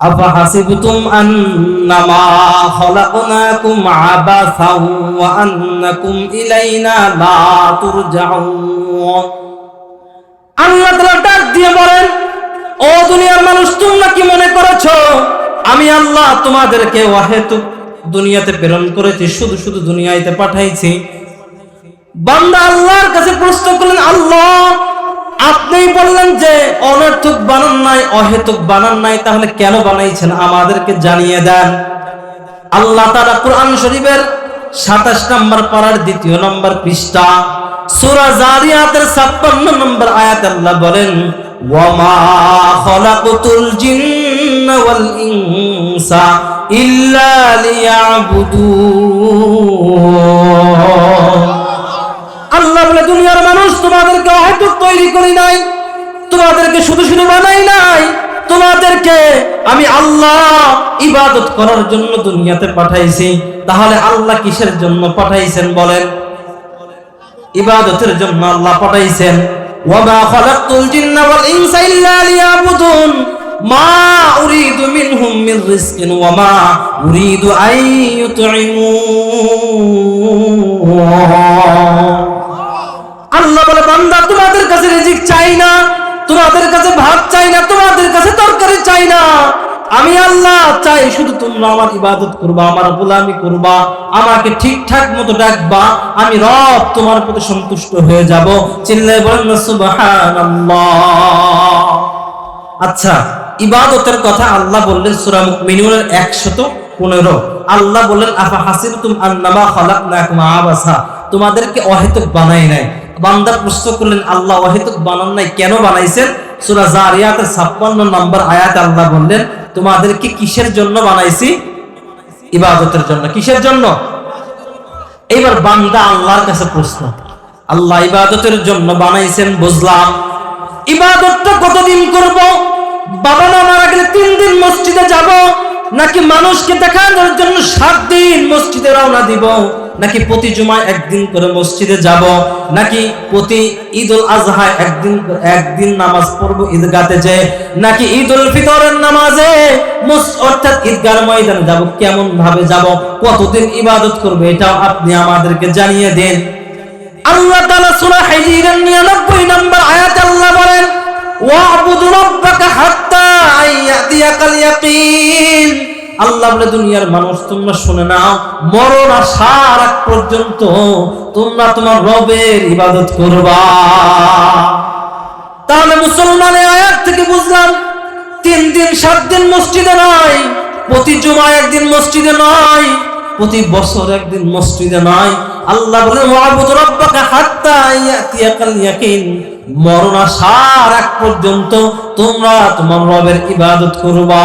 أفحسبتم أنما خلقناكم عبثا وأنكم إلينا لا ترجعون আল্লাহ তাআলা ডাক দিয়ে বলেন ও দুনিয়ার মানুষ তোমরা কি মনে করেছো আমি আল্লাহ তোমাদেরকে অহেতুক দুনিয়াতে প্রেরণ করেছি শুধু শুধু দুনিয়াতে পাঠাইছি বান্দা আল্লাহর কাছে প্রশ্ন করলেন আল্লাহ আপনি বললেন যে অনর্থক বানান নাই, অহেতুক বানান নাই, তাহলে কেন বানাইছেন? আমাদেরকে জানিয়ে দেন। আল্লাহ তাআলা কোরআন শরীফের 27 নম্বর পারার দ্বিতীয় নম্বর পৃষ্ঠা, সূরা জারিয়াতের 56 নম্বর আয়াত আল্লাহ বলেন, ওয়ামা খলাকতুল জিন্না ওয়াল ইনসা ইল্লা লিয়াবুদুন। আল্লাহ বলে, দুনিয়ার মানুষ তোমাদেরকে অহেতুক তৈরি করি নাই, তোমাদেরকে শুধু শুধু বানাই নাই, তোমাদেরকে আমি আল্লাহ ইবাদত করার জন্য দুনিয়াতে পাঠাইছি। তাহলে আল্লাহ কিসের জন্য পাঠাইছেন বলেন? ইবাদতের জন্য আল্লাহ পাঠাইছেন, ওয়ামা খালাকতুল জিন্না ওয়াল ইনসা ইল্লা লিয়াবুদুন, মা উরিদু মিনহুম মিন রিজকিন ওয়ামা উরিদু আন আল্লাহ বলে বান্দা তোমাদের কাছে রিজিক চাই না, তোমাদের কাছে ভাত চাই না, তোমাদের কাছে তরকারি চাই না। আমি আল্লাহ চাই শুধু তোমরা আমার ইবাদত করবা, আমার গোলামি করবা, আমাকে ঠিকঠাক মতো ডাকবা, আমি রব তোমার প্রতি সন্তুষ্ট হয়ে যাব। চিল্লায় বলেন সুবহানাল্লাহ। আচ্ছা ইবাদতের কথা আল্লাহ বললেন সূরা মুমিনুনের 115 আল্লাহ বললেন, আফা হাসিবতুম আন্নামা খালাকনাকুম আবাসা? তোমাদেরকে অহেতুক বানাই নাই। বান্দা প্রশ্ন করলেন আল্লাহ অহেতুক বানান নাই, কেন বানাইছেন? সূরা জারিয়াতের 56 নম্বর আয়াতে আল্লাহ বললেন, তোমাদেরকে কিসের জন্য বানাইছি? ইবাদতের জন্য। কিসের জন্য? এইবার বান্দা আল্লাহর কাছে প্রশ্ন, আল্লাহ ইবাদতের জন্য বানাইছেন, বুঝলাম। ইবাদতটা কতদিন করব? বাবা মা মারা গেলে তিন দিন মসজিদে যাব, নাকি মানুষকে দেখানোর জন্য সাত দিন মসজিদে রওনা দিব? নাকি প্রতি জুমায় একদিন করে মসজিদে যাব? নাকি প্রতি ঈদ উল আজহায় একদিন একদিন নামাজ পড়ব ঈদগাতে যে নাকি ঈদ উল ফিতরের নামাজে অর্থাৎ ঈদগার ময়দানে যাব? কেমন ভাবে যাব? কতদিন ইবাদত করবে? এটাও আপনি আমাদেরকে জানিয়ে দেন। আল্লাহ তাআলা সূরা হিজরের 99 নম্বর আয়াত আল্লাহ বলেন, ওয়াবুদু রাব্বাকা হাত্তা আইয়াতিয়াকাল ইয়াকিন। আল্লাহ বলে, দুনিয়ার মানুষ তোমরা শুনে নাও মরণ আসার আগ পর্যন্ত তোমরা তোমার রবের ইবাদত করবা। তাহলে মুসলমানের আয়াত থেকে বুঝলাম, তিন দিন, সাত দিন মসজিদে নয় প্রতি জুমায় একদিন মসজিদে নয় প্রতি বছর একদিন মসজিদে নয় আল্লাহ বলেন ওয়াবুদু রাব্বাকা হাত্তা ইয়াতিয়াকাল ইয়াকিন। মরণ আসার আগ পর্যন্ত তোমরা তোমার রবের ইবাদত করবা।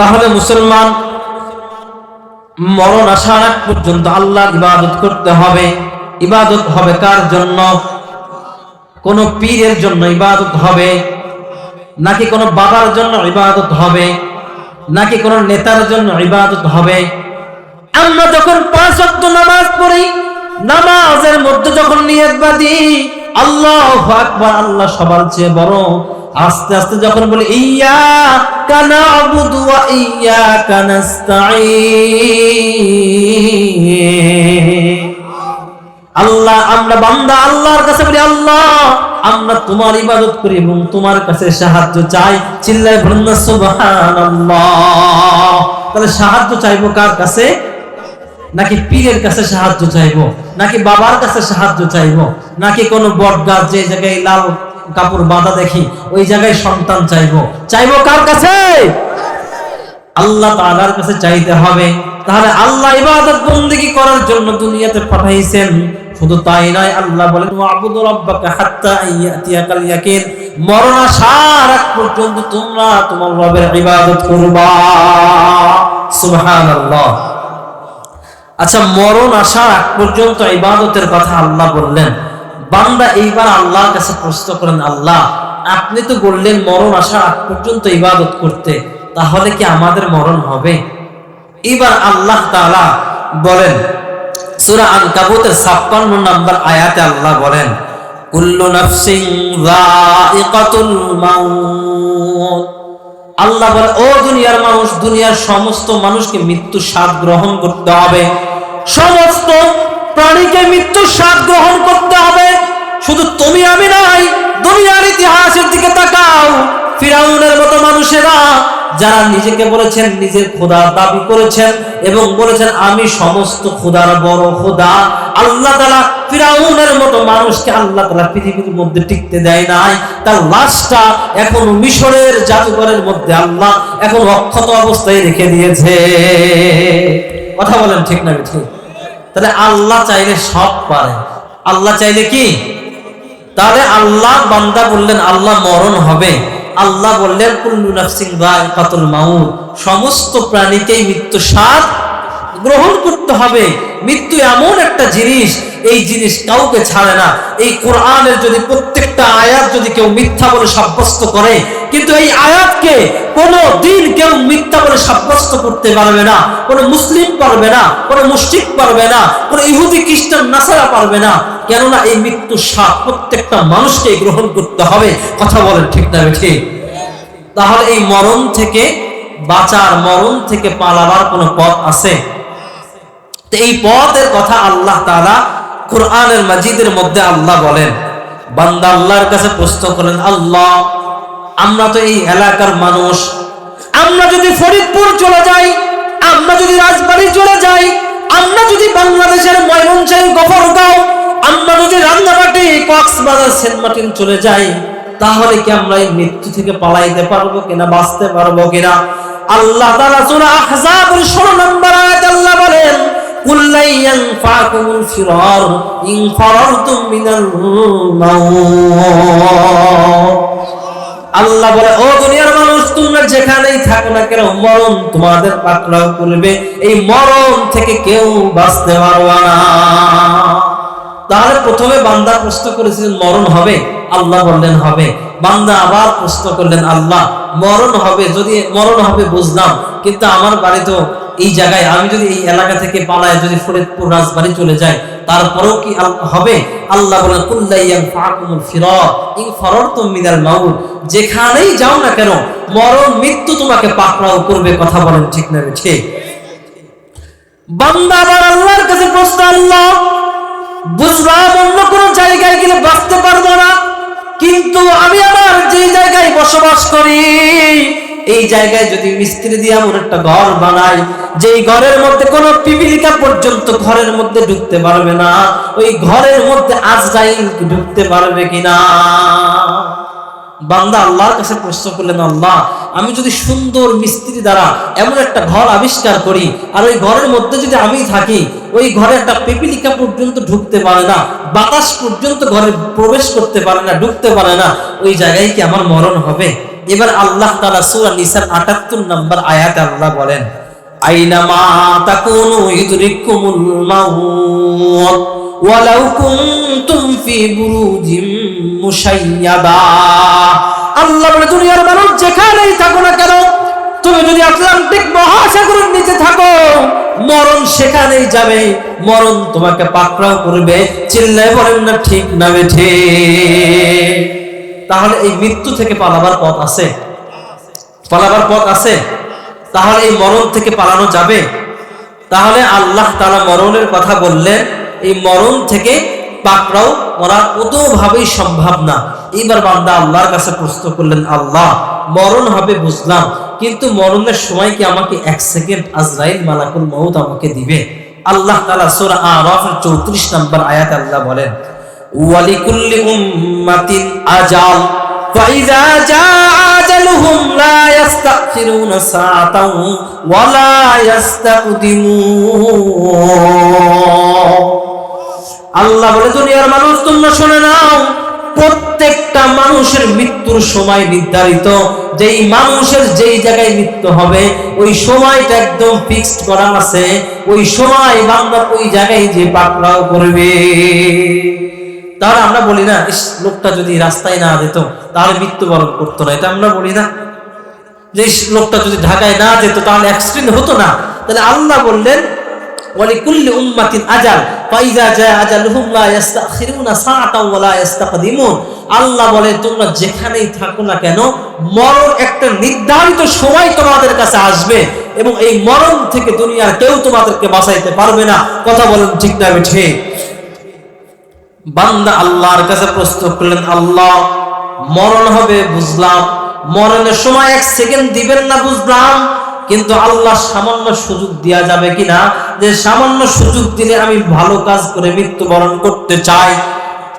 তাহলে মুসলমান মরণ আসার আগ পর্যন্ত আল্লাহর ইবাদত করতে হবে। ইবাদত হবে কার জন্য? কোন পীরের জন্য ইবাদত হবে, নাকি কোন বাবার জন্য ইবাদত হবে, নাকি কোন নেতার জন্য ইবাদত হবে? আমরা যখন পাঁচ ওয়াক্ত নামাজ পড়ি, নামাজের মধ্যে যখন নিয়ত বাঁধি, আল্লাহ আকবার, আল্লাহ সবার চেয়ে বড়। আস্তে আস্তে যখন বলি, ইয়া কানা আবুদু ওয়া আল্লাহ, আমরা বান্দা আল্লাহর কাছে বলি, আল্লাহ, আমরা তোমার ইবাদত করি এবং তোমার কাছে সাহায্য চাই। চিল্লায় বলেন, না, সুবহানাল্লাহ। তাহলে সাহায্য চাইব কার কাছে? নাকি পীরের কাছে সাহায্য চাইব? নাকি বাবার কাছে সাহায্য চাইব? নাকি কোনো বট গাছ যে জায়গায় লাল কাপড় বাঁধা দেখি, ওই জায়গায় সন্তান চাইব? চাইব কার কাছে? আল্লাহ তাআলার কাছে চাইতে হবে। তাহলে আল্লাহ ইবাদত বন্দেগি করার জন্য দুনিয়াতে পাঠাইছেন। শুধু তাই নয়, আল্লাহ বলেন হাত্তা ইয়াকিন। পর্যন্ত তোমরা তোমার রবের ইবাদত করবা। সুবহানাল্লাহ। আচ্ছা মরণ আসার আগ পর্যন্ত ইবাদতের কথা আল্লাহ বললেন। বান্দা এইবার আল্লাহর কাছে প্রশ্ন করেন, আল্লাহ, আপনি তো বললেন মরণ আসার আগ পর্যন্ত ইবাদত করতে। তাহলে কি আমাদের মরণ হবে? এবার আল্লাহ তাআলা বলেন, সূরা 56 নম্বর আয়াতে আল্লাহ বলেন আল্লাহ বলে ও দুনিয়ার মানুষ, দুনিয়ার সমস্ত মানুষকে মৃত্যু স্বাদ গ্রহণ করতে হবে। সমস্ত প্রাণীকে মৃত্যুর স্বাদ গ্রহণ করতে হবে। শুধু তুমি, আমি নাই দুনিয়ার ইতিহাসের দিকে তাকাও। ফিরাউনের মতো মানুষেরা যারা নিজেকে বলেছেন নিজের খোদা দাবি করেছেন এবং বলেছেন, আমি সমস্ত খোদার বড় খোদা। আল্লাহ তালা ফিরাউনের মতো মানুষকে আল্লাহ তালা পৃথিবীর মধ্যে টিকতে দেয় নাই। তার লাশটা এখন মিশরের জাদুঘরের মধ্যে আল্লাহ এখন অক্ষত অবস্থায় রেখে দিয়েছে। কথা বলেন ঠিক না ঠিক তাহলে আল্লাহ চাইলে সব পারে। আল্লাহ চাইলে কি? তাহলে আল্লাহ বান্দা বললেন, আল্লাহ মরণ হবে। আল্লাহ বললেন কুল্লু নাফসিং কাতুল মাউত। সমস্ত প্রাণীতেই মৃত্যু স্বাদ করতে হবে। মৃত্যু এমন একটা জিনিস, এই জিনিস কাউকে ছাড়ে না। এই কোরআনের যদি প্রত্যেকটা আয়াত যদি কেউ মিথ্যা বলে সাব্যস্ত করে, কিন্তু এই আয়াতকে কোনো দিন কেউ মিথ্যা বলে সাব্যস্ত করতে পারবে না। কোনো মুসলিম পারবে না, কোনো মুসলিম পারবে না, কোনো ইহুদি, খ্রিস্টান, নাসারা পারবে না। কেননা এই মৃত্যু সাপ প্রত্যেকটা মানুষকে গ্রহণ করতে হবে। কথা বলেন ঠিক না ঠিক তাহলে এই মরণ থেকে বাঁচার, মরণ থেকে পালাবার কোনো পথ আছে? এই পথের কথা আল্লাহ তাআলা কোরআনের মাজিদের মধ্যে আল্লাহ বলেন, বান্দা আল্লাহর কাছে প্রশ্ন করেন, আল্লাহ, আমরা তো এই এলাকার মানুষ, আমরা যদি ফরিদপুর চলে যাই, আমরা যদি রাজবাড়ি চলে যাই, আমরা যদি বাংলাদেশের ময়মনসিংহ গফরগাঁও, আমরা যদি রান্নামাটি কক্সবাজার, সেন্ট মার্টিন চলে যাই, তাহলে কি আমরা এই মৃত্যু থেকে পালাইতে পারব কিনা, বাঁচতে পারব কিনা? আল্লাহ তাআলা সূরা আহজাবের 16 নম্বর আয়াতে আল্লাহ বলেন আল্লাহ বলে, ও দুনিয়ার মানুষ, তোমরা যেখানেই থাকো না কেন, মরণ তোমাদের পাকড়াও করবে। এই মরণ থেকে কেউ বাঁচতে পারবে না। তার প্রথমে বান্দা প্রশ্ন করেছিলেন মরণ হবে? আল্লাহ বললেন, হবে। বান্দা আবার প্রশ্ন করলেন, আল্লাহ, মরণ হবে, যদি মরণ হবে বুঝলাম, কিন্তু আমার বাড়ি এই জায়গায় আমি যদি এই এলাকা থেকে পালায় যদি ফরিদপুর রাজবাড়ি চলে যাই, তারপরেও কি হবে? আল্লাহ ফাকুমুল ইন ফারারতুম মিনাল মাউত। যেখানেই যাও না কেন, মরণ, মৃত্যু তোমাকে পাকড়াও করবে, কথা বলেন ঠিক না ঠিক বান্দা আল্লাহর কাছে প্রশ্ন, আল্লাহ, বুঝলাম অন্য কোন জায়গায় গেলে বাঁচতে পারব না, কিন্তু আমি আমার যে জায়গায় বসবাস করি এই জায়গায় যদি মিস্ত্রি দিয়ে এমন একটা ঘর বানাই যেই ঘরের মধ্যে কোনো পিপিলিকা পর্যন্ত ঘরের মধ্যে ঢুকতে পারবে না, ওই ঘরের মধ্যে আজরাইল ঢুকতে পারবে কিনা? বান্দা আল্লাহর কাছে প্রশ্ন করলেন, আল্লাহ, আমি যদি সুন্দর মিস্ত্রি দ্বারা এমন একটা ঘর আবিষ্কার করি, আর ওই ঘরের মধ্যে যদি আমি থাকি, ওই ঘরে একটা পেপিলিকা পর্যন্ত ঢুকতে পারে না, বাতাস পর্যন্ত ঘরে প্রবেশ করতে পারে না, ঢুকতে পারে না, ওই জায়গায় কি আমার মরণ হবে? এবার আল্লাহ তাআলা সূরা নিসার 78 নম্বর আয়াতে আল্লাহ বলেন যেখানেই থাকো না কেন, তুমি যদি নিচে থাকো, মরণ সেখানেই যাবে, মরণ তোমাকে পাকড়াও করবে। চিল্লায় বলেন, না, ঠিক না, বেঠে। তাহলে এই মৃত্যু থেকে পালাবার পথ আছে। পালাবার পথ আছে। তাহলে এই মরণ থেকে পালানো যাবে। তাহলে আল্লাহ তারা মরণের কথা বললেন, এই মরণ থেকে পাকড়াও মরা কোনোভাবেই সম্ভব না। এইবার বান্দা আল্লাহর কাছে প্রশ্ন করলেন, আল্লাহ, মরণ হবে বুঝলাম, কিন্তু মরণের সময় কি আমাকে এক সেকেন্ড আজরাইল মালাকুল মউত আমাকে দিবে? আল্লাহ তালা সূরা আরাফের 34 নম্বর আয়াত আল্লাহ বলেন ওয়ালিকুল্লি উম্মাতিন আজাল فإذا جاء أجلهم لا يستأخرون ساعة ولا يستقدمون আল্লাহ বলে দুনিয়ার মানুষ তোমরা শুনে নাও প্রত্যেকটা মানুষের মৃত্যুর সময় নির্ধারিত যেই মানুষের যেই জায়গায় মৃত্যু হবে ওই সময়টা একদম ফিক্সড করা আছে ওই সময় বান্দা ওই জায়গায় যে পাকড়াও করবে তাহলে আমরা বলি না ইস লোকটা যদি রাস্তায় না যেত তাহলে মৃত্যুবরণ করতো না। এটা আমরা বলি না। যে ইস, লোকটা যদি ঢাকায় না যেত তাহলে অ্যাক্সিডেন্ট হতো না। তাহলে আল্লাহ বললেন আল্লাহ বলে তোমরা যেখানেই থাকো না কেন মরণ একটা নির্ধারিত সময় তোমাদের কাছে আসবে এবং এই মরণ থেকে দুনিয়ার কেউ তোমাদেরকে বাঁচাইতে পারবে না। কথা বলেন ঠিক না ঠিক বান্দা আল্লাহর কাছে প্রস্তুত করলেন, আল্লাহ, মরণ হবে, বুঝলাম। মরণের সময় এক সেকেন্ড দিবেন না, বুঝলাম। কিন্তু আল্লাহ সামান্য সুযোগ দেওয়া যাবে কিনা? যে সামান্য সুযোগ দিলে আমি ভালো কাজ করে মৃত্যুবরণ করতে চাই।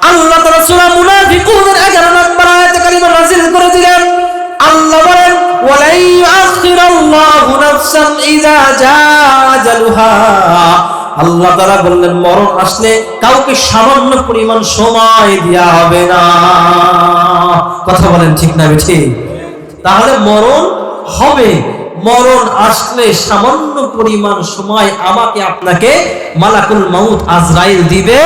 আল্লাহ তারা সূরা মুনাফিকুনের 11 নম্বর আয়াতে কালিমা নাযিল করে দিলেন আল্লাহ বলেন, ওয়ালাই ইউআখিরাল্লাহু নাফসান ইযা জাআ আল্লাহ তারা বললেন, মরণ আসলে কাউকে সামান্য পরিমাণ সময় দেওয়া হবে না। কথা বলেন ঠিক না তাহলে মরণ হবে। মরণ আসলে সামান্য পরিমাণ সময় আমাকে আপনাকে মালাকুল মাউত আজরাইল দিবে।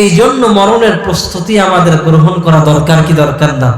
এই জন্য মরণের প্রস্তুতি আমাদের গ্রহণ করা দরকার কি দরকার না?